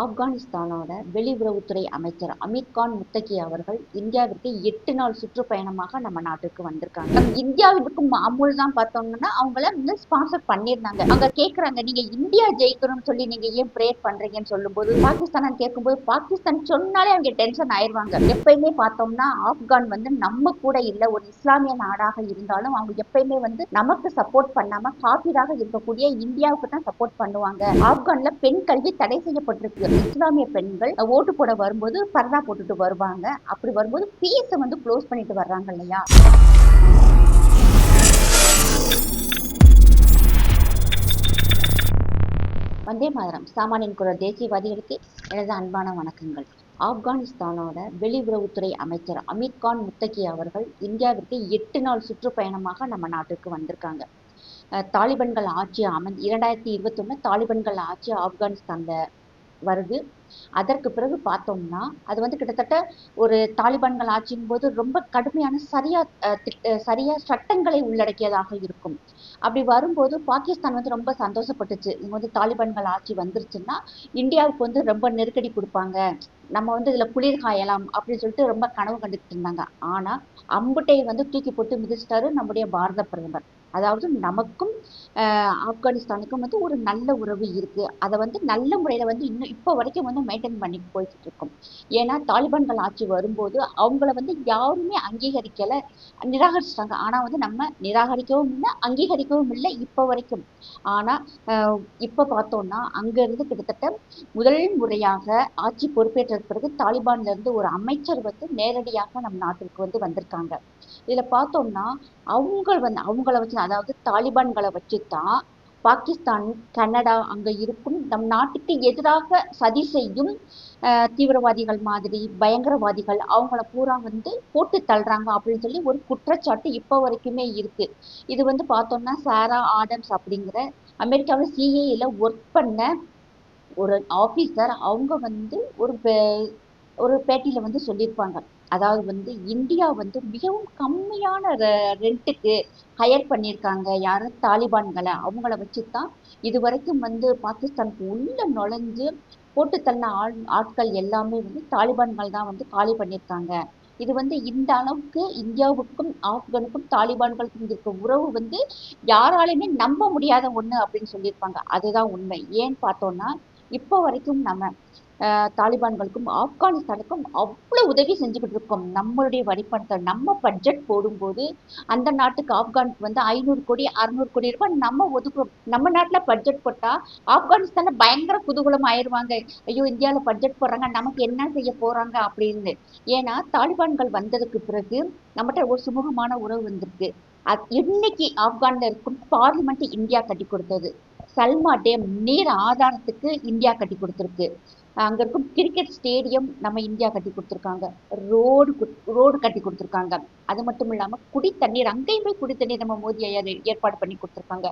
ஆப்கானிஸ்தானோட வெளியுறவுத்துறை அமைச்சர் அமீர் கான் முத்தகி அவர்கள் இந்தியாவிற்கு எட்டு நாள் சுற்றுப்பயணமாக நம்ம நாட்டுக்கு வந்திருக்காங்க. நம்ம இந்தியாவிற்கு மாமூல் தான் பார்த்தோம்னா அவங்கள வந்து ஸ்பான்சர் பண்ணியிருந்தாங்க. அவங்க கேட்குறாங்க நீங்க இந்தியா ஜெயிக்கணும்னு சொல்லி நீங்க ஏன் ப்ரேயர் பண்றீங்கன்னு சொல்லும்போது பாகிஸ்தான் கேட்கும்போது பாகிஸ்தான் சொன்னாலே அவங்க டென்ஷன் ஆயிடுவாங்க. எப்பயுமே பார்த்தோம்னா ஆப்கான் வந்து நம்ம கூட இல்லை ஒரு இஸ்லாமிய நாடாக இருந்தாலும் அவங்க எப்பயுமே வந்து நமக்கு சப்போர்ட் பண்ணாம காப்பீடாக இருக்கக்கூடிய இந்தியாவுக்கு தான் சப்போர்ட் பண்ணுவாங்க. ஆப்கான்ல பெண் கல்வி தடை செய்யப்பட்டிருக்கு. இஸ்லாமிய பெண்கள் ஓட்டு போட வரும்போது பர்தா போட்டுட்டு வருவாங்க. அப்படி வரும்போது ஃபீஸை வந்து க்ளோஸ் பண்ணிட்டு வர்றாங்க இல்லையா? வந்தே மாதரம். சாமானியன் குரல் தேசியவாதிகளுக்கு எனது அன்பான வணக்கங்கள். ஆப்கானிஸ்தானோட வெளியுறவுத்துறை அமைச்சர் அமீர் கான் முத்தகி அவர்கள் இந்தியாவிற்கு எட்டு நாள் சுற்றுப்பயணமாக நம்ம நாட்டுக்கு வந்திருக்காங்க. தாலிபன்கள் ஆட்சி அமர்ந்து இரண்டாயிரத்தி இருபத்தொன்னு தாலிபன்கள் ஆட்சி ஆப்கானிஸ்தான்ல வருது. அதற்கு பிறகு பார்த்தோம்னா அது வந்து கிட்டத்தட்ட ஒரு தாலிபான்கள் ஆட்சியின் போது ரொம்ப கடுமையான சரியா சரியா சட்டங்களை உள்ளடக்கியதாக இருக்கும். அப்படி வரும்போது பாகிஸ்தான் வந்து ரொம்ப சந்தோஷப்பட்டுச்சு. இங்க வந்து தாலிபான்கள் ஆட்சி வந்துருச்சுன்னா இந்தியாவுக்கு வந்து ரொம்ப நெருக்கடி கொடுப்பாங்க. நம்ம வந்து இதுல குளிர் காயலாம் அப்படின்னு சொல்லிட்டு ரொம்ப கனவு கண்டுட்டு இருந்தாங்க. ஆனா அம்புட்டை வந்து தூக்கி போட்டு மிதிச்சிட்டாரு நம்முடைய பாரத பிரதமர். அதாவது நமக்கும் ஆப்கானிஸ்தானுக்கும் வந்து ஒரு நல்ல உறவு இருக்கு. அதை வந்து நல்ல முறையில வந்து இன்னும் இப்போ வரைக்கும் வந்து மெயின்டைன் பண்ணி போயிட்டு இருக்கோம் ஏன்னா தாலிபான்கள் ஆட்சி வரும்போது அவங்கள வந்து யாருமே அங்கீகரிக்கல நிராகரிச்சிட்டாங்க. ஆனா வந்து நம்ம நிராகரிக்கவும் இல்லை அங்கீகரிக்கவும் இல்லை இப்போ வரைக்கும். ஆனா இப்போ பார்த்தோம்னா அங்க இருந்து கிட்டத்தட்ட முதல் முறையாக ஆட்சி பொறுப்பேற்ற பிறகு தாலிபான்ல இருந்து ஒரு அமைச்சர் வந்து நேரடியாக நம் நாட்டிற்கு வந்து வந்திருக்காங்க. இதுல பார்த்தோம்னா அவங்க வந்து அவங்கள வச்சு அதாவது தாலிபான்களை வச்சுதான் பாகிஸ்தான் கனடா அங்க இருக்கும். நம் நாட்டுக்கு எதிராக சதி செய்யும் ஆஹ் தீவிரவாதிகள் மாதிரி பயங்கரவாதிகள் அவங்கள பூரா வந்து போட்டு தள்ளுறாங்க அப்படின்னு சொல்லி ஒரு குற்றச்சாட்டு இப்போ வரைக்குமே இருக்கு. இது வந்து பார்த்தோம்னா சாரா ஆடம்ஸ் அப்படிங்கிற அமெரிக்காவில் சிஏல ஒர்க் பண்ண ஒரு ஆஃபீஸர் அவங்க வந்து ஒரு ஒரு பேட்டியில் வந்து சொல்லியிருப்பாங்க. அதாவது வந்து இந்தியா வந்து மிகவும் கம்மியான ரெண்ட்டுக்கு ஹையர் பண்ணியிருக்காங்க. யாரும் தாலிபான்களை. அவங்கள வச்சுதான் இது வரைக்கும் வந்து பாகிஸ்தானுக்கு உள்ள நுழைஞ்சு போட்டு தள்ளின ஆள் ஆட்கள் எல்லாமே வந்து தாலிபான்கள் தான் வந்து காலி பண்ணியிருக்காங்க. இது வந்து இந்த அளவுக்கு இந்தியாவுக்கும் ஆப்கானுக்கும் தாலிபான்களுக்கும் இருக்க உறவு வந்து யாராலையுமே நம்ப முடியாத ஒண்ணு அப்படின்னு சொல்லியிருப்பாங்க. அதுதான் உண்மை. ஏன்னு பார்த்தோம்னா இப்போ வரைக்கும் நம்ம தாலிபான்களுக்கும் ஆப்கானிஸ்தானுக்கும் அவ்வளவு உதவி செஞ்சுக்கிட்டு இருக்கோம். நம்மளுடைய வரிப்பணத்தை நம்ம பட்ஜெட் போடும்போது அந்த நாட்டுக்கு ஆப்கானுக்கு வந்து ஐநூறு கோடி அறுநூறு கோடி ரூபாய் நம்ம ஒதுக்குறோம். நம்ம நாட்டுல பட்ஜெட் போட்டா ஆப்கானிஸ்தானில் பயங்கர குதூகலம் ஆயிருவாங்க. ஐயோ இந்தியாவில் பட்ஜெட் போடுறாங்க நமக்கு என்ன செய்ய போறாங்க அப்படின்னு. ஏன்னா தாலிபான்கள் வந்ததுக்கு பிறகு நம்மகிட்ட ஒரு சுமூகமான உறவு வந்திருக்கு. அது இன்னைக்கு ஆப்கான்ல இருக்கும் பார்லிமெண்ட் இந்தியா கட்டி கொடுத்தது. சல்மா டேம் நீர் ஆதாரத்துக்கு இந்தியா கட்டி கொடுத்துருக்கு. அங்க இருக்கும் கிரிக்கெட் ஸ்டேடியம் நம்ம இந்தியா கட்டி கொடுத்துருக்காங்க. ரோடு ரோடு கட்டி கொடுத்துருக்காங்க. அது மட்டும் இல்லாம குடி தண்ணீர் அங்கேயுமே குடி தண்ணீர் நம்ம மோதி ஐயா ஏற்பாடு பண்ணி கொடுத்துருக்காங்க.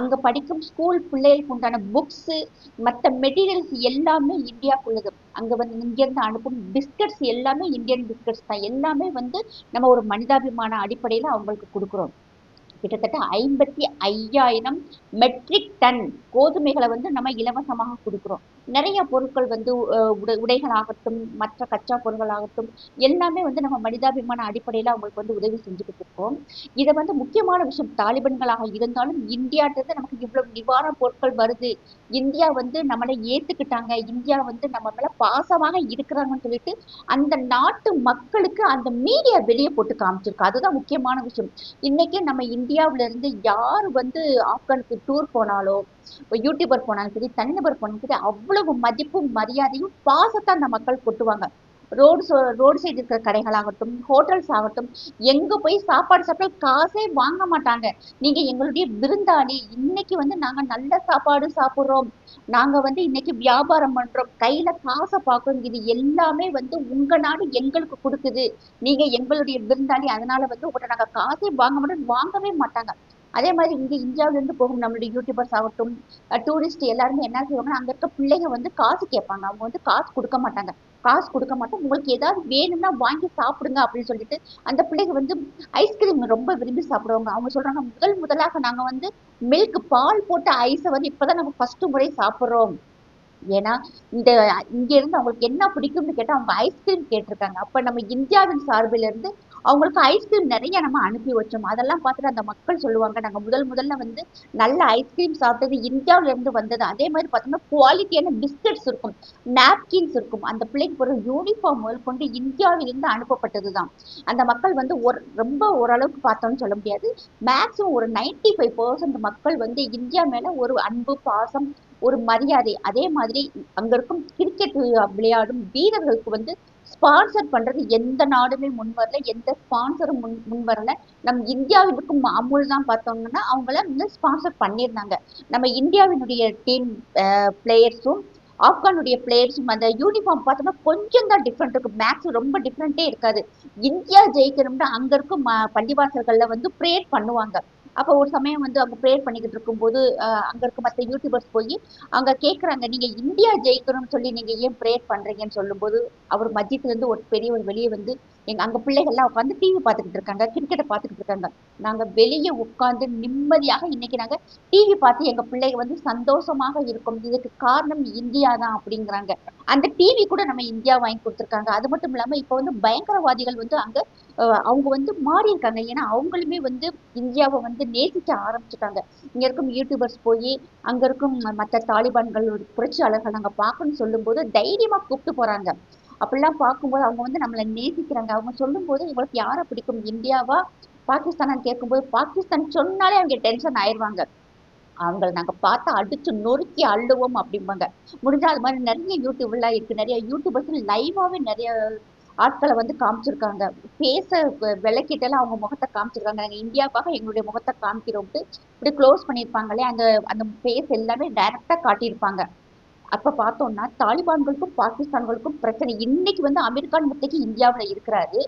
அங்க படிக்கும் ஸ்கூல் பிள்ளைகளுக்கு உண்டான புக்ஸ் மற்ற மெட்டீரியல்ஸ் எல்லாமே இந்தியாக்குள்ளது அங்க வந்து இங்கிருந்து அனுப்பும் பிஸ்கட்ஸ் எல்லாமே இந்தியன் பிஸ்கட்ஸ் தான். எல்லாமே வந்து நம்ம ஒரு மனிதாபிமான அடிப்படையில அவங்களுக்கு கொடுக்குறோம். கிட்டத்தட்ட ஐம்பத்தி ஐயாயிரம் மெட்ரிக் டன் கோதுமைகளை வந்து நம்ம இலவசமாக கொடுக்குறோம். நிறைய பொருட்கள் வந்து உடை உடைகளாகட்டும் மற்ற கச்சா பொருட்களாகட்டும் எல்லாமே வந்து நம்ம மனிதாபிமான அடிப்படையில் அவங்களுக்கு வந்து உதவி செஞ்சுக்கிட்டு இருக்கோம். இதை வந்து முக்கியமான விஷயம் தாலிபன்களாக இருந்தாலும் இந்தியான்றது நமக்கு இவ்வளவு நிவாரண பொருட்கள் வருது. இந்தியா வந்து நம்மளை ஏத்துக்கிட்டாங்க. இந்தியா வந்து நம்ம மேல பாசமாக இருக்கிறாங்கன்னு சொல்லிட்டு அந்த நாட்டு மக்களுக்கு அந்த மீடியா வெளியே போட்டு காமிச்சிருக்கு. அதுதான் முக்கியமான விஷயம். இன்னைக்கு நம்ம இந்தியாவில இருந்து யார் வந்து ஆப்கானுக்கு டூர் போனாலோ இப்போ யூடியூபர் போனாலும் சரி தனிநபர் போனாலும் சரி அவ்வளவு மதிப்பும் மரியாதையும் பாசத்தை அந்த மக்கள் கொட்டுவாங்க. ரோடு ரோடு சைடு இருக்கிற கடைகளாகட்டும் ஹோட்டல்ஸ் ஆகட்டும் எங்க போய் சாப்பாடு சாப்பிட்டா காசே வாங்க மாட்டாங்க. நீங்க எங்களுடைய விருந்தாளி. இன்னைக்கு வந்து நாங்க நல்ல சாப்பாடு சாப்பிடுறோம். நாங்க வந்து இன்னைக்கு வியாபாரம் பண்றோம். கையில காசை பார்க்கறோம் இது எல்லாமே வந்து உங்க நாடு எங்களுக்கு கொடுக்குது. நீங்க எங்களுடைய விருந்தாளி. அதனால வந்து உங்கள்கிட்ட நாங்க காசே வாங்க மாட்டோம். வாங்கவே மாட்டாங்க. அதே மாதிரி இங்கே இந்தியாவிலேருந்து போகும் நம்மளுடைய யூடியூபர்ஸ் ஆகட்டும் டூரிஸ்ட் எல்லாருமே என்ன செய்வாங்கன்னா அங்கே இருக்க பிள்ளைங்க வந்து காசு கேட்பாங்க. அவங்க வந்து காசு கொடுக்க மாட்டாங்க. காசு கொடுக்க மாட்டோம். உங்களுக்கு ஏதாவது வேணும்னா வாங்கி சாப்பிடுங்க அப்படின்னு சொல்லிட்டு அந்த பிள்ளைங்க வந்து ஐஸ்கிரீம் ரொம்ப விரும்பி சாப்பிடுவாங்க. அவங்க சொல்றாங்க முதல் முதலாக நாங்க வந்து மில்க் பால் போட்ட ஐஸை வந்து இப்பதான் நம்ம ஃபர்ஸ்ட் முறை சாப்பிடுறோம். ஏன்னா இந்த இங்க இருந்து அவங்களுக்கு என்ன பிடிக்கும்னு கேட்டா அவங்க ஐஸ்கிரீம் கேட்டிருக்காங்க. அப்ப நம்ம இந்தியாவின் சார்பிலிருந்து அவங்களுக்கு ஐஸ்கிரீம் நிறைய நம்ம அனுப்பி வச்சோம். அதெல்லாம் பார்த்துட்டு அந்த மக்கள் சொல்லுவாங்க நாங்க முதல் முதல்ல வந்து நல்ல ஐஸ்கிரீம் சாப்பிட்டது இந்தியாவிலேருந்து வந்தது. அதே மாதிரி பார்த்தோம்னா குவாலிட்டியான பிஸ்கட்ஸ் இருக்கும் நாப்கின்ஸ் இருக்கும். அந்த பிள்ளைக்கு ஒரு யூனிஃபார்ம் முதல் கொண்டு இந்தியாவிலிருந்து அனுப்பப்பட்டதுதான். அந்த மக்கள் வந்து ஒரு ரொம்ப ஓரளவுக்கு பார்த்தோம்னு சொல்ல முடியாது. மேக்ஸிமம் ஒரு நைன்டி ஃபைவ் பர்சன்ட் மக்கள் வந்து இந்தியா மேல ஒரு அன்பு பாசம் ஒரு மரியாதை அதே மாதிரி அங்க இருக்கும் கிரிக்கெட் விளையாடும் வீரர்களுக்கு வந்து ஸ்பான்சர் பண்றது எந்த நாடுமே முன் வரல எந்த ஸ்பான்சரும் முன் முன் வரல. நம்ம இந்தியாவிற்கும் அமுல் தான் பார்த்தோம்னா அவங்கள வந்து ஸ்பான்சர் பண்ணியிருந்தாங்க. நம்ம இந்தியாவினுடைய டீம் பிளேயர்ஸும் ஆப்கானுடைய பிளேயர்ஸும் அந்த யூனிஃபார்ம் பார்த்தோம்னா கொஞ்சம் தான் டிஃப்ரெண்ட் இருக்கும். மேக்ஸ் ரொம்ப டிஃப்ரெண்ட்டே இருக்காது. இந்தியா ஜெயிக்கணும்னா அங்க இருக்கும் பள்ளிவாசல்களில் வந்து ப்ரேயர் பண்ணுவாங்க. அப்போ ஒரு சமயம் வந்து அவங்க ப்ரேயர் பண்ணிக்கிட்டு இருக்கும்போது அஹ், அங்க இருக்க மற்ற யூடியூபர்ஸ் போய் அங்க கேக்குறாங்க நீங்க இந்தியா ஜெயிக்கணும்னு சொல்லி நீங்க ஏன் ப்ரேயர் பண்றீங்கன்னு சொல்லும்போது அவர் மத்தியத்துல இருந்து ஒரு பெரியவர் வெளியே வந்து எங்க அங்க பிள்ளைகள்லாம் உட்காந்து டிவி பார்த்துக்கிட்டு இருக்காங்க கிரிக்கெட்டை பார்த்துக்கிட்டு இருக்காங்க. நாங்க வெளியே உட்கார்ந்து நிம்மதியாக இன்னைக்கு நாங்க டிவி பார்த்து எங்க பிள்ளைங்க வந்து சந்தோஷமாக இருக்கும். இதுக்கு காரணம் இந்தியா தான் அப்படிங்கிறாங்க. அந்த டிவி கூட நம்ம இந்தியா வாங்கி கொடுத்துருக்காங்க. அது மட்டும் இல்லாம இப்ப வந்து பயங்கரவாதிகள் வந்து அங்க அவங்க வந்து மாறி இருக்காங்க ஏன்னா அவங்களுமே வந்து இந்தியாவை வந்து நேசிக்க ஆரம்பிச்சுட்டாங்க. இங்க இருக்கும் யூடியூபர்ஸ் போய் அங்க இருக்கும் மற்ற தாலிபான்கள் ஒரு புரட்சியாளர்கள் நாங்க பார்க்கணும்னு சொல்லும்போது தைரியமா கூப்பிட்டு போறாங்க. அப்படிலாம் பார்க்கும்போது அவங்க வந்து நம்மளை நேசிக்கிறாங்க. அவங்க சொல்லும்போது இவங்களுக்கு யாரை பிடிக்கும்? இந்தியாவா? பாகிஸ்தானான்னு கேட்கும்போது பாகிஸ்தான் சொன்னாலே அவங்க டென்ஷன் ஆயிடுவாங்க. அவங்கள நாங்கள் பார்த்தா அடிச்சு நொறுக்கி அள்ளுவோம் அப்படிம்பாங்க. முடிஞ்சால் அது மாதிரி நிறைய யூடியூப்லாம் இருக்குது நிறைய யூடியூபர்ஸ் லைவாகவே நிறைய ஆட்களை வந்து காமிச்சிருக்காங்க. பேச விளக்கிட்டெல்லாம் அவங்க முகத்தை காமிச்சிருக்காங்க. நாங்கள் இந்தியாவுக்காக எங்களுடைய முகத்தை காமிக்கிறோம்ட்டு இப்படி க்ளோஸ் பண்ணியிருப்பாங்களே அந்த அந்த ஃபேஸ் எல்லாமே டைரெக்டாக காட்டியிருப்பாங்க. அப்ப பார்த்தோம்னா தாலிபான்களுக்கும் பாகிஸ்தான்களுக்கும் பிரச்சனை. இன்னைக்கு வந்து அமெரிக்கான் முத்தைக்கு இந்தியாவில் இருக்கிறாரு.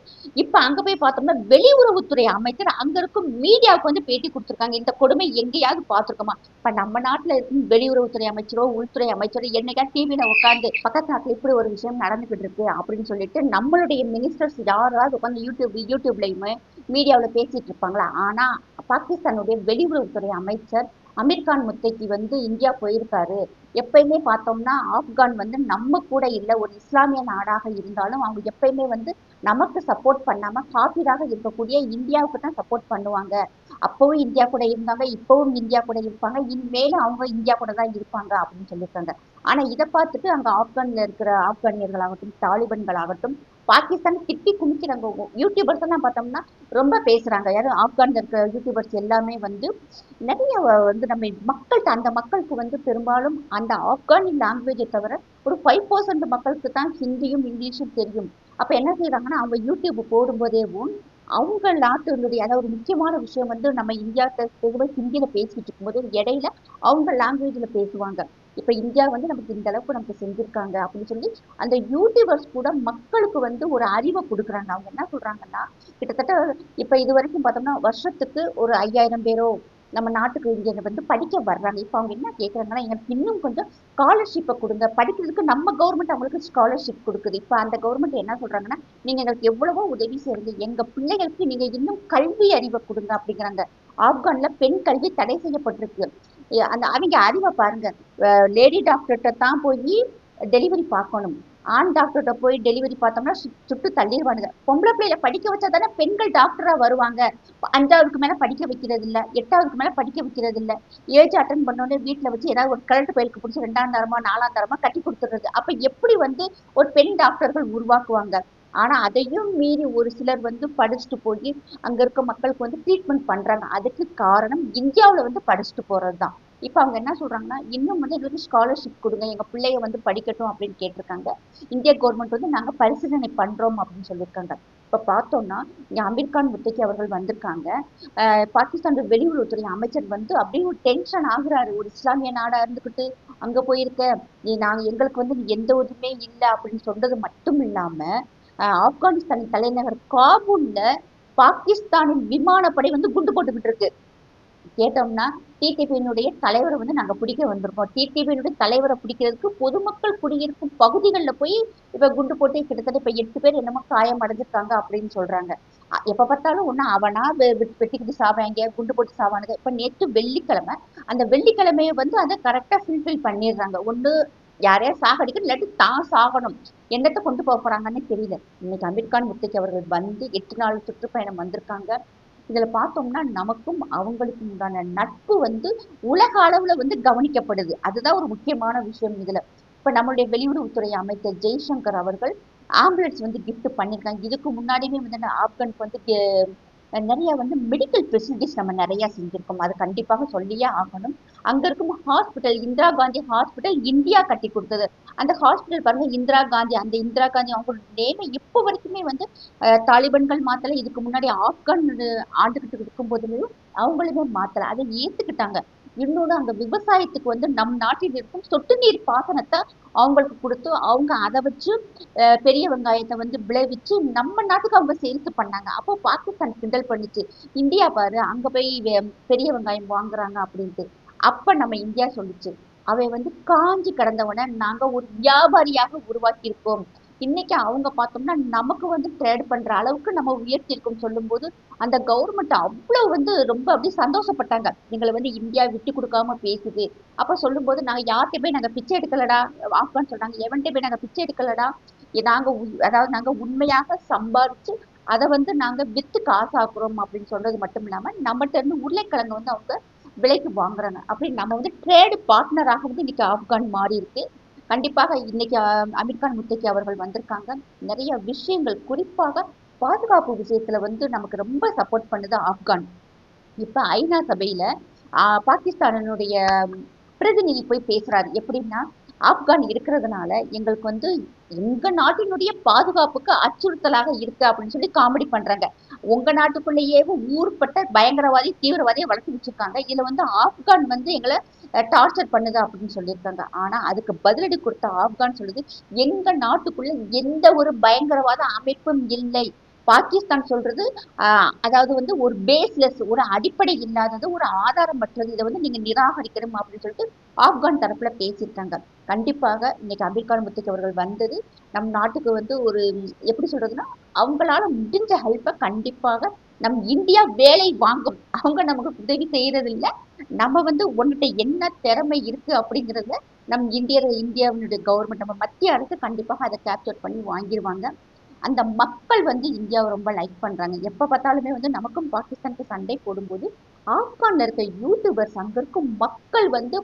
இப்ப அங்க போய் பார்த்தோம்னா வெளியுறவுத்துறை அமைச்சர் அங்க இருக்கும் மீடியாவுக்கு வந்து பேட்டி கொடுத்துருக்காங்க. இந்த கொடுமை எங்கேயாவது பார்த்துருக்கோமா? இப்ப நம்ம நாட்டுல இருக்கும் வெளியுறவுத்துறை அமைச்சரோ உள்துறை அமைச்சரோ என்னைக்கா டிவியில உட்காந்து பக்கத்து நாட்டுல இப்படி ஒரு விஷயம் நடந்துகிட்டு இருக்கு அப்படின்னு சொல்லிட்டு நம்மளுடைய மினிஸ்டர்ஸ் யாராவது உட்காந்து யூடியூப் யூடியூப்லயுமே மீடியாவில் பேசிட்டு இருப்பாங்களா? ஆனா பாகிஸ்தானுடைய வெளியுறவுத்துறை அமைச்சர் அமீர்கான் முத்தைக்கு வந்து இந்தியா போயிருக்காரு. எப்பயுமே பார்த்தோம்னா ஆப்கான் வந்து நம்ம கூட இல்லை ஒரு இஸ்லாமிய நாடாக இருந்தாலும் அவங்க எப்பயுமே வந்து நமக்கு சப்போர்ட் பண்ணாம காப்பீராக இருக்கக்கூடிய இந்தியாவுக்கு தான் சப்போர்ட் பண்ணுவாங்க. அப்பவும் இந்தியா கூட இருந்தாங்க இப்பவும் இந்தியா கூட இருப்பாங்க இனிமேலும் அவங்க இந்தியா கூட தான் இருப்பாங்க அப்படின்னு சொல்லியிருக்காங்க. ஆனா இதை பார்த்துட்டு அங்க ஆப்கான்ல இருக்கிற ஆப்கானியர்களாகட்டும் தாலிபன்கள் ஆகட்டும் பாகிஸ்தான் திட்டி குமிக்கிறாங்க யூடியூபர்ஸ் எல்லாம் பார்த்தோம்னா ரொம்ப பேசுறாங்க. யாரும் ஆப்கான்ல இருக்கிற யூடியூபர்ஸ் எல்லாமே வந்து நிறைய வந்து நம்ம மக்கள்கிட்ட அந்த மக்களுக்கு வந்து பெரும்பாலும் அந்த ஆப்கானி லாங்குவேஜை தவிர ஒரு ஃபைவ் பர்சன்ட் மக்களுக்கு தான் ஹிந்தியும் இங்கிலீஷும் தெரியும். அப்ப என்ன செய்யறாங்கன்னா அவங்க யூடியூப் போடும்போதேவும் அவங்க நாட்டினுடைய அதாவது ஒரு முக்கியமான விஷயம் வந்து நம்ம இந்தியா பொதுவாக ஹிந்தியில பேசிட்டு இருக்கும்போது இடையில அவங்க லாங்குவேஜ்ல பேசுவாங்க. இப்ப இந்தியா வந்து நமக்கு இந்த அளவுக்கு நமக்கு செஞ்சிருக்காங்க அப்படின்னு சொல்லி அந்த யூடியூபர்ஸ் கூட மக்களுக்கு வந்து ஒரு அறிவை கொடுக்குறாங்க. அவங்க என்ன சொல்றாங்கன்னா கிட்டத்தட்ட இப்ப இது வரைக்கும் பார்த்தோம்னா வருஷத்துக்கு ஒரு ஐயாயிரம் பேரோ நம்ம நாட்டுக்கு இங்கே வந்து படிக்க வர்றாங்க. இப்ப அவங்க என்ன கேட்குறாங்கன்னா எங்களுக்கு இன்னும் கொஞ்சம் ஸ்காலர்ஷிப்பை கொடுங்க. படிக்கிறதுக்கு நம்ம கவர்மெண்ட் அவங்களுக்கு ஸ்காலர்ஷிப் கொடுக்குது. இப்ப அந்த கவர்மெண்ட் என்ன சொல்றாங்கன்னா நீங்க எங்களுக்கு எவ்வளவோ உதவி செய்யுங்க. எங்க பிள்ளைகளுக்கு நீங்க இன்னும் கல்வி அறிவை கொடுங்க அப்படிங்கிறாங்க. ஆப்கான்ல பெண் கல்வி தடை செய்யப்பட்டிருக்கு. அந்த அவங்க அறிவை பாருங்க. லேடி டாக்டர்கிட்ட தான் போய் டெலிவரி பார்க்கணும். ஆண் டாக்டர்கிட்ட போய் டெலிவரி பார்த்தோம்னா சு- சுட்டு தள்ளிடுவானுங்க பொம்பளை பிள்ளையில படிக்க வச்சா தானே பெண்கள் டாக்டரா வருவாங்க. அஞ்சாவதுக்கு மேல படிக்க வைக்கிறது இல்ல எட்டாவதுக்கு மேல படிக்க வைக்கிறது இல்ல. ஏஜ் அட்டன் பண்ணோடனே வீட்டுல வச்சு ஏதாவது ஒரு கரண்ட் பயிருக்கு பிடிச்சி ரெண்டாம் தரமா நாலாம் தரமா கட்டி கொடுத்துடுறது. அப்ப எப்படி வந்து ஒரு பெண் டாக்டர்கள் உருவாக்குவாங்க? ஆனா அதையும் மீறி ஒரு சிலர் வந்து படிச்சுட்டு போய் அங்க இருக்க மக்களுக்கு வந்து ட்ரீட்மெண்ட் பண்றாங்க. அதுக்கு காரணம் இந்தியாவில் வந்து படிச்சுட்டு போறதுதான். இப்போ அவங்க என்ன சொல்றாங்கன்னா இன்னும் வந்து எங்களுக்கு ஸ்காலர்ஷிப் கொடுங்க. எங்க பிள்ளைய வந்து படிக்கட்டும் அப்படின்னு கேட்டிருக்காங்க. இந்திய கவர்மெண்ட் வந்து நாங்க பரிசீலனை பண்றோம் அப்படின்னு சொல்லியிருக்காங்க. இப்ப பார்த்தோம்னா அமீர்கான் அமீர் கான் அவர்கள் வந்திருக்காங்க. பாகிஸ்தான் வெளியுறவுத்துறை அமைச்சர் வந்து அப்படியே ஒரு டென்ஷன் ஆகுறாரு. ஒரு இஸ்லாமிய நாடா இருந்துக்கிட்டு அங்க போயிருக்க. நீ நாங்க எங்களுக்கு வந்து நீ எந்த உதவியுமே இல்லை அப்படின்னு சொன்னது மட்டும் இல்லாம ஆப்கானிஸ்தானின் தலைநகர் காபூல்ல பாகிஸ்தானின் விமானப்படை வந்து குண்டு போட்டுக்கிட்டு இருக்கு. கேட்டோம்னா டிடிபியினுடைய தலைவரை வந்து நாங்க பிடிக்க வந்திருக்கோம். டிடிபியினுடைய தலைவரை பிடிக்கிறதுக்கு பொதுமக்கள் குடியிருக்கும் பகுதிகளில் போய் இப்ப குண்டு போட்டு கிட்டத்தட்ட இப்ப எட்டு பேர் என்னமோ காயம் அடைஞ்சிருக்காங்க அப்படின்னு சொல்றாங்க. எப்போ எப்ப பார்த்தாலும் ஒண்ணு அவனா வெட்டிக்கிட்டு சாவாங்க குண்டு போட்டு சாவானுங்க. இப்ப நேற்று வெள்ளிக்கிழமை அந்த வெள்ளிக்கிழமையை வந்து அதை கரெக்டா ஃபில்ஃபில் பண்ணிடுறாங்க. ஒண்ணு யாரையா சாகடிக்கணும் இல்லாட்டி தான் சாகணும். என்னத்தை கொண்டு போக போறாங்கன்னு தெரியல. இன்னைக்கு அமீர்கான் முத்தைக்கு அவர்கள் வந்து எட்டு நாள் சுற்றுப்பயணம் வந்திருக்காங்க. இதுல பார்த்தோம்னா நமக்கும் அவங்களுக்கும் உண்டான நட்பு வந்து உலக அளவுல வந்து கவனிக்கப்படுது. அதுதான் ஒரு முக்கியமான விஷயம் இதுல. இப்ப நம்மளுடைய வெளியுறவுத்துறை அமைச்சர் ஜெய்சங்கர் அவர்கள் ஆம்புலன்ஸ் வந்து கிஃப்ட் பண்ணியிருக்காங்க இதுக்கு முன்னாடியுமே வந்து ஆப்கனுக்கு வந்து நிறைய வந்து மெடிக்கல் ஃபெசிலிட்டிஸ் நம்ம நிறைய செஞ்சிருக்கோம். அது கண்டிப்பாக சொல்லியே ஆகணும். அங்க இருக்கும் hospital Indira Gandhi hospital India கட்டி கொடுத்தது. அந்த ஹாஸ்பிட்டல் பாருங்க இந்திரா காந்தி. அந்த இந்திரா காந்தி அவங்களோட நேமை இப்போ வரைக்குமே வந்து அஹ், தாலிபான்கள் மாத்தல. இதுக்கு முன்னாடி ஆப்கான் ஆண்டுகிட்டு இருக்கும் போதுலையும் அவங்களுமே மாத்தல. அதை ஏத்துக்கிட்டாங்க. இன்னொன்று அங்க விவசாயத்துக்கு வந்து நம் நாட்டில் இருக்கும் சொட்டு நீர் பாசனத்தை அவங்களுக்கு கொடுத்து அவங்க அதை வச்சு பெரிய வெங்காயத்தை வந்து விளைவிச்சு நம்ம நாட்டுக்கு அவங்க சேல்ஸ் பண்ணாங்க. அப்போ பாகிஸ்தான் கிண்டல் பண்ணுச்சு. இந்தியா பாரு அங்க போய் பெரிய வெங்காயம் வாங்குறாங்க அப்படின்ட்டு. அப்ப நம்ம இந்தியா சொல்லுச்சு. அவை வந்து காஞ்சி கிடந்தவன நாங்க ஒரு வியாபாரியாக உருவாக்கியிருக்கோம். இன்னைக்கு அவங்க பார்த்தோம்னா நமக்கு வந்து ட்ரேட் பண்ற அளவுக்கு நம்ம உயர்த்தி இருக்கோம் சொல்லும்போது அந்த கவர்மெண்ட் அவ்வளவு வந்து ரொம்ப அப்படியே சந்தோஷப்பட்டாங்க. எங்களை வந்து இந்தியா விட்டு கொடுக்காம பேசுது. அப்ப சொல்லும்போது நாங்க யார்கிட்ட போய் நாங்க பிச்சை எடுக்கலடா? ஆஃப்கான் சொல்றாங்க எவன்கிட்ட போய் நாங்க பிச்சை எடுக்கலடா? நாங்க அதாவது நாங்க உண்மையாக சம்பாதிச்சு அதை வந்து நாங்க வித்து காசாக்குறோம் அப்படின்னு சொல்றது மட்டும் இல்லாம நம்மகிட்ட இருந்து உருளைக்கிழங்கு வந்து அவங்க விலைக்கு வாங்குறாங்க. அப்படி நம்ம வந்து ட்ரேடு பார்ட்னராக வந்து இன்னைக்கு ஆப்கான் மாறி இருக்கு. கண்டிப்பாக இன்னைக்கு அமீர்கான் முத்தகி அவர்கள் வந்திருக்காங்க. நிறைய விஷயங்கள் குறிப்பாக பாதுகாப்பு விஷயத்துல வந்து நமக்கு ரொம்ப சப்போர்ட் பண்ணுது ஆப்கான். இப்ப ஐநா சபையில ஆஹ், பாகிஸ்தானினுடைய பிரதிநிதி போய் பேசுறாரு. எப்படின்னா ஆப்கான் இருக்கிறதுனால எங்களுக்கு வந்து எங்க நாட்டினுடைய பாதுகாப்புக்கு அச்சுறுத்தலாக இருக்கு அப்படின்னு சொல்லி காமெடி பண்றாங்க. உங்க நாட்டுக்குள்ளேயே ஊர்பட்ட பயங்கரவாதி தீவிரவாதியை வளர்த்து வச்சிருக்காங்க. இதுல வந்து ஆப்கான் வந்து எங்களை டார்ச்சர் பண்ணுது அப்படின்னு சொல்லியிருக்காங்க. ஆனா அதுக்கு பதிலடி கொடுத்த ஆப்கான் சொல்லுது எங்க நாட்டுக்குள்ள எந்த ஒரு பயங்கரவாத அமைப்பும் இல்லை. பாகிஸ்தான் சொல்றது ஆஹ் அதாவது வந்து ஒரு பேஸ்லெஸ் ஒரு அடிப்படை இல்லாதது ஒரு ஆதாரமற்றது. இதை வந்து நீங்க நிராகரிக்கணும் அப்படின்னு சொல்லிட்டு ஆப்கான் தரப்புல பேசியிருக்காங்க. கண்டிப்பாக இன்னைக்கு அமீர்கான் முத்துக்கு அவர்கள் வந்தது நம் நாட்டுக்கு வந்து ஒரு எப்படி சொல்றதுன்னா அவங்களால முடிஞ்ச ஹெல்ப்பை கண்டிப்பாக நம் இந்தியா வேலை வாங்கும். அவங்க நமக்கு உதவி செய்யறது இல்லை நம்ம வந்து உன்கிட்ட என்ன திறமை இருக்கு அப்படிங்கறத நம் இந்தியர் இந்தியாவினுடைய கவர்மெண்ட் நம்ம மத்திய அரசு கண்டிப்பாக அதை கேப்சர் பண்ணி வாங்கிடுவாங்க அந்த மக்கள் வந்து இந்தியாவை ரொம்ப லைக் பண்றாங்க. எப்ப பார்த்தாலுமே வந்து நமக்கும் பாகிஸ்தானுக்கு சண்டை போடும்போது ஆப்கான்ல இருக்க யூடியூபர்ஸ் அங்க இருக்கும் மக்கள் வந்து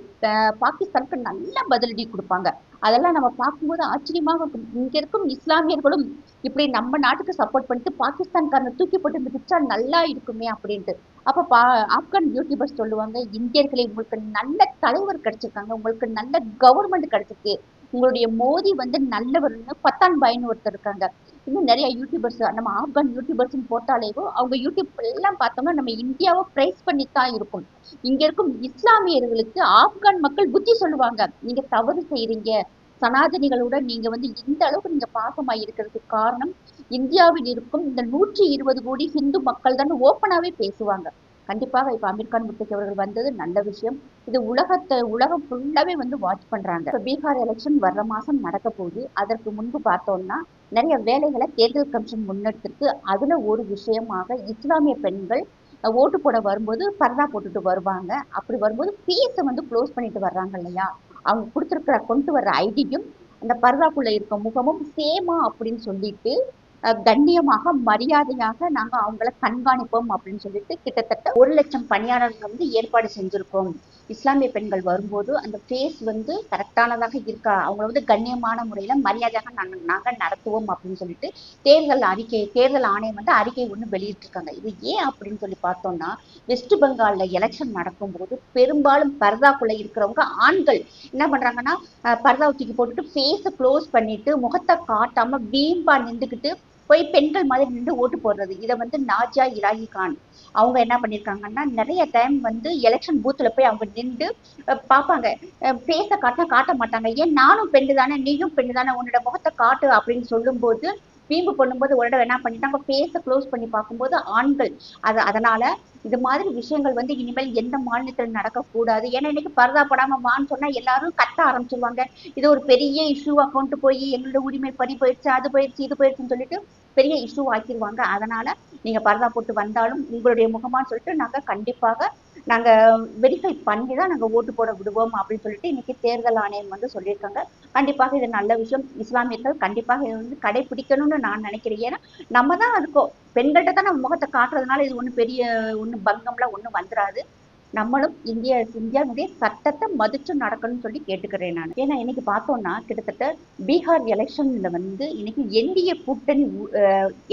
பாகிஸ்தானுக்கு நல்ல பதிலடி கொடுப்பாங்க. அதெல்லாம் நம்ம பார்க்கும்போது ஆச்சரியமாக இருக்கும். இங்க இருக்கும் இஸ்லாமியர்களும் இப்படி நம்ம நாட்டுக்கு சப்போர்ட் பண்ணிட்டு பாகிஸ்தான்காரனை தூக்கி போட்டு மிதிச்சா நல்லா இருக்குமே அப்படின்ட்டு. அப்ப பா ஆப்கான் யூடியூபர்ஸ் சொல்லுவாங்க இந்தியர்களே உங்களுக்கு நல்ல தலைவர் கிடைச்சிருக்காங்க உங்களுக்கு நல்ல கவர்மெண்ட் கிடைச்சிருக்கு. உங்களுடைய மோதி வந்து நல்லவர்னு பத்தான் பாய்னு ஒருத்தர் இருக்காங்க. இன்னும் நிறைய யூடியூபர்ஸ் நம்ம ஆப்கான் யூடியூபர்ஸ் போட்டாலேவோ அவங்க யூடியூப் எல்லாம் பார்த்தோம்னா நம்ம இந்தியாவை பிரைஸ் பண்ணி தான் இருக்கும் இங்க இருக்கும் இஸ்லாமியர்களுக்கு ஆப்கான் மக்கள் புத்தி சொல்லுவாங்க. நீங்க தவறு செய்றீங்க. சனாதனிகளுடன் நீங்க வந்து இந்த அளவுக்கு நீங்க பாசமா இருக்கிறதுக்கு காரணம் இந்தியாவில் இருக்கும் இந்த நூற்றி இருபது கோடி ஹிந்து மக்கள் தான் ஓப்பனாவே பேசுவாங்க. கண்டிப்பாக இப்போ அமீர்கான் முத்தகி அவர்கள் வந்தது நல்ல விஷயம். இது உலகத்தை உலகம் ஃபுல்லாவே வந்து வாட்ச் பண்றாங்க. இப்போ பீகார் எலெக்ஷன் வர்ற மாசம் நடக்க போகுது. அதற்கு முன்பு பார்த்தோம்னா நிறைய வேலைகளை தேர்தல் கமிஷன் முன்னெடுத்திருக்கு. அதுல ஒரு விஷயமாக இஸ்லாமிய பெண்கள் ஓட்டு போட வரும்போது பர்தா போட்டுட்டு வருவாங்க. அப்படி வரும்போது ஃபீஸை வந்து க்ளோஸ் பண்ணிட்டு வர்றாங்க இல்லையா? அவங்க கொடுத்துருக்கிற கொண்டு வர்ற ஐடியும் அந்த பர்தாக்குள்ளே இருக்க முகமும் சேமா அப்படின்னு சொல்லிட்டு கண்ணியமாக மரியாதையாக நாங்க அவங்கள கண்காணிப்போம் அப்படின்னு சொல்லிட்டு கிட்டத்தட்ட ஒரு லட்சம் பணியாளர்கள் வந்து ஏற்பாடு செஞ்சிருக்கோம். இஸ்லாமிய பெண்கள் வரும்போது அந்த ஃபேஸ் வந்து கரெக்டானதாக இருக்கா? அவங்கள வந்து கண்ணியமான முறையில் மரியாதையாக நாங்கள் நாங்கள் நடத்துவோம் அப்படின்னு சொல்லிட்டு தேர்தல் அறிக்கை தேர்தல் ஆணையம் வந்து அறிக்கை ஒன்று வெளியிட்டிருக்காங்க. இது ஏன் அப்படின்னு சொல்லி பார்த்தோம்னா வெஸ்ட் பெங்காலில் எலெக்ஷன் நடக்கும்போது பெரும்பாலும் பர்தாக்குள்ளே இருக்கிறவங்க ஆண்கள். என்ன பண்ணுறாங்கன்னா பர்தா பர்தாவை தூக்கி போட்டுட்டு ஃபேஸை க்ளோஸ் பண்ணிட்டு முகத்தை காட்டாமல் வீம்பா நின்றுக்கிட்டு போய் பெண்கள் மாதிரி நின்று ஓட்டு போடுறது. இதை வந்து நாஜா இராகி கான் அவங்க என்ன பண்ணியிருக்காங்கன்னா நிறைய டைம் வந்து எலெக்ஷன் பூத்துல போய் அவங்க நின்று பார்ப்பாங்க. பேச காட்ட காட்ட மாட்டாங்க. ஏன் நானும் பெண்ணு தானே நீயும் பெண்ணு தானே உன்னோட முகத்தை காட்டு அப்படின்னு சொல்லும்போது வீம்பு பண்ணும்போது ஒரு தடவை என்ன பண்ணிட்டாங்க ஃபேஸை க்ளோஸ் பண்ணி பார்க்கும்போது ஆண்கள். அது அதனால இது மாதிரி விஷயங்கள் வந்து இனிமேல் எந்த மாநிலத்தில் நடக்கக்கூடாது. ஏன்னா இன்னைக்கு பரதா படாம வான்னு சொன்னா எல்லாரும் கத்த ஆரம்பிச்சிருவாங்க. இது ஒரு பெரிய இஷ்யூவா கொண்டு போய் எங்களோட உரிமை பறி போயிடுச்சு அது போயிடுச்சு இது போயிடுச்சுன்னு சொல்லிட்டு பெரிய இஷ்யூ ஆக்கிடுவாங்க அதனால நீங்க பரதா போட்டு வந்தாலும் உங்களுடைய முகமான்னு சொல்லிட்டு நாங்க கண்டிப்பாக நாங்கள் வெரிஃபை பண்ணி தான் நாங்கள் ஓட்டு போட விடுவோம் அப்படின்னு சொல்லிட்டு இன்னைக்கு தேர்தல் ஆணையம் வந்து சொல்லியிருக்காங்க. கண்டிப்பாக இது நல்ல விஷயம். இஸ்லாமியர்கள் கண்டிப்பாக இதை வந்து கடைபிடிக்கணும்னு நான் நினைக்கிறேன். ஏன்னா நம்ம தான் இருக்கோம் பெண்கள்கிட்ட தான் நம்ம முகத்தை காட்டுறதுனால இது ஒன்றும் பெரிய ஒன்றும் பங்கம்லாம் ஒன்றும் வந்துடாது நம்மளும் இந்திய இந்தியாவுடைய சட்டத்தை மதிச்சு நடக்கணும்னு சொல்லி கேட்டுக்கிறேன் நான். ஏன்னா இன்னைக்கு பார்த்தோம்னா கிட்டத்தட்ட பீகார் எலெக்ஷன்ல வந்து இன்னைக்கு என்டிஏ கூட்டணி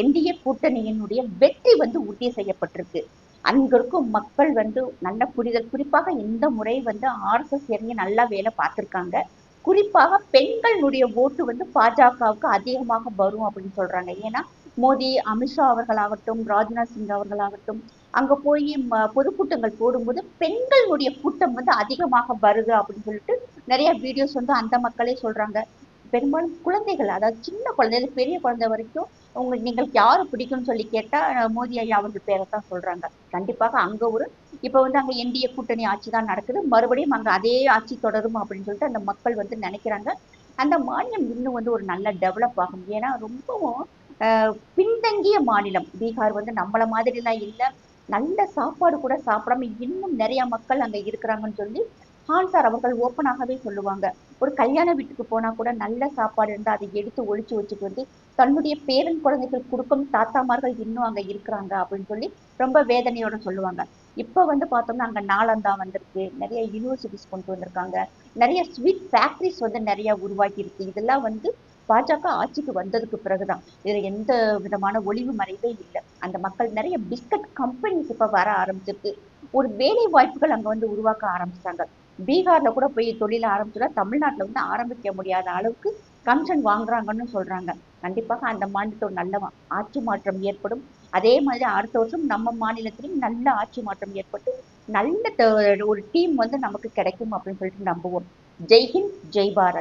என்டிஏ கூட்டணியினுடைய வெற்றி வந்து உறுதி செய்யப்பட்டிருக்கு. அங்க இருக்கும் மக்கள் வந்து நல்ல புரிதல். குறிப்பாக இந்த முறை வந்து ஆர்எஸ்எஸ் இறங்கி நல்லா வேலை பார்த்திருக்காங்க. குறிப்பாக பெண்களுடைய ஓட்டு வந்து பாஜகவுக்கு அதிகமாக வரும் அப்படின்னு சொல்றாங்க. ஏன்னா மோடி அமித்ஷா அவர்களாகட்டும் ராஜ்நாத் சிங் அவர்களாகட்டும் அங்க போய் ம- பொதுக்கூட்டங்கள் போடும்போது பெண்களுடைய கூட்டம் வந்து அதிகமாக வருது அப்படின்னு சொல்லிட்டு நிறைய வீடியோஸ் வந்து அந்த மக்களே சொல்றாங்க. பெரும்பாலும் குழந்தைகள் அதாவது சின்ன குழந்தைகள் பெரிய குழந்தை வரைக்கும் உங்களுக்கு நீங்கள் யாரு பிடிக்கும்னு சொல்லி கேட்டா மோதி மோடி ஐயா அவர்கள் பேரை தான் சொல்றாங்க. கண்டிப்பாக அங்க ஒரு இப்ப வந்து அங்க என்டிஏ கூட்டணி ஆட்சி தான் நடக்குது. மறுபடியும் அங்க அதே ஆட்சி தொடரும் அப்படின்னு சொல்லிட்டு அந்த மக்கள் வந்து நினைக்கிறாங்க. அந்த மாநிலம் இன்னும் வந்து ஒரு நல்ல டெவலப் ஆகும். ஏன்னா ரொம்பவும் பின்தங்கிய மாநிலம். பீகார் வந்து நம்மள மாதிரிலாம் இல்லை. நல்ல சாப்பாடு கூட சாப்பிடாம இன்னும் நிறைய மக்கள் அங்க இருக்கிறாங்கன்னு சொல்லி ஹான் சார் அவர்கள் ஓப்பனாகவே சொல்லுவாங்க. ஒரு கல்யாண வீட்டுக்கு போனா கூட நல்ல சாப்பாடு இருந்தா அதை எடுத்து ஒழிச்சு வச்சுட்டு வந்து தன்னுடைய பேரன் குழந்தைகள் கொடுக்கும் தாத்தாமார்கள் இன்னும் அங்க இருக்கிறாங்க அப்படின்னு சொல்லி ரொம்ப வேதனையோட சொல்லுவாங்க. இப்ப வந்து பார்த்தோம்னா அங்க நாளந்தா வந்திருக்கு. நிறைய யூனிவர்சிட்டிஸ் கொண்டு வந்திருக்காங்க. நிறைய ஸ்வீட் ஃபேக்டரிஸ் வந்து நிறைய உருவாக்கி இருக்கு. இதெல்லாம் வந்து பாஜக ஆட்சிக்கு வந்ததுக்கு பிறகுதான். இதுல எந்த விதமான ஒளிவு மறைவே இல்லை. அந்த மக்கள் நிறைய பிஸ்கட் கம்பெனிஸ் இப்ப வர ஆரம்பிச்சிருக்கு. ஒரு வேலை வாய்ப்புகள் அங்க வந்து உருவாக்க ஆரம்பிச்சாங்க பீகார்ல கூட போய் தொழில ஆரம்பிச்சுட்டா தமிழ்நாட்டுல வந்து ஆரம்பிக்க முடியாத அளவுக்கு கமிஷன் வாங்குறாங்கன்னு சொல்றாங்க. கண்டிப்பாக அந்த மாநிலத்தில் நல்ல ஆட்சி மாற்றம் ஏற்படும். அதே மாதிரி அடுத்த வருஷம் நம்ம மாநிலத்திலும் நல்ல ஆட்சி மாற்றம் ஏற்பட்டு நல்ல ஒரு டீம் வந்து நமக்கு கிடைக்கும் அப்படின்னு சொல்லிட்டு நம்புவோம். ஜெய்ஹிந்த் ஜெய் பாரத்.